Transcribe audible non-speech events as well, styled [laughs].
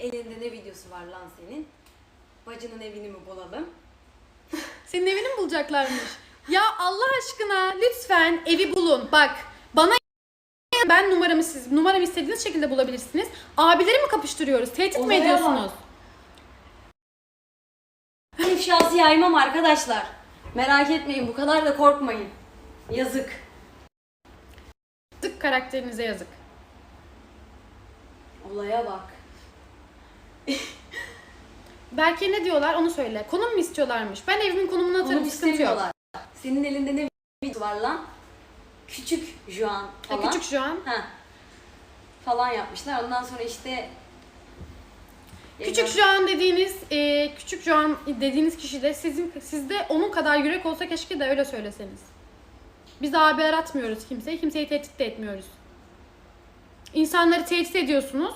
Elinde ne videosu var lan senin? Bacının evini mi bulalım? [laughs] Senin evini mi bulacaklarmış? Ya Allah aşkına lütfen evi bulun. Bak bana ben numaramı siz numaramı istediğiniz şekilde bulabilirsiniz. Abileri mi kapıştırıyoruz? Tehdit mi Olaya ediyorsunuz? Ben ifşası yaymam arkadaşlar. Merak etmeyin bu kadar da korkmayın. Yazık. Tık karakterinize yazık. Olaya bak. [laughs] Belki ne diyorlar onu söyle. Konum mu istiyorlarmış? Ben evimin konumunu atarım Onu sıkıntı yok. istemiyorlar. Senin elinde ne videosu var lan? Küçük Juan Ha, falan. küçük şu an. Ha. Falan yapmışlar. Ondan sonra işte Küçük şu an dediğiniz, e, küçük şu an dediğiniz kişi de sizin sizde onun kadar yürek olsa keşke de öyle söyleseniz. Biz abi aratmıyoruz kimseyi, kimseyi tehdit de etmiyoruz. İnsanları tehdit ediyorsunuz.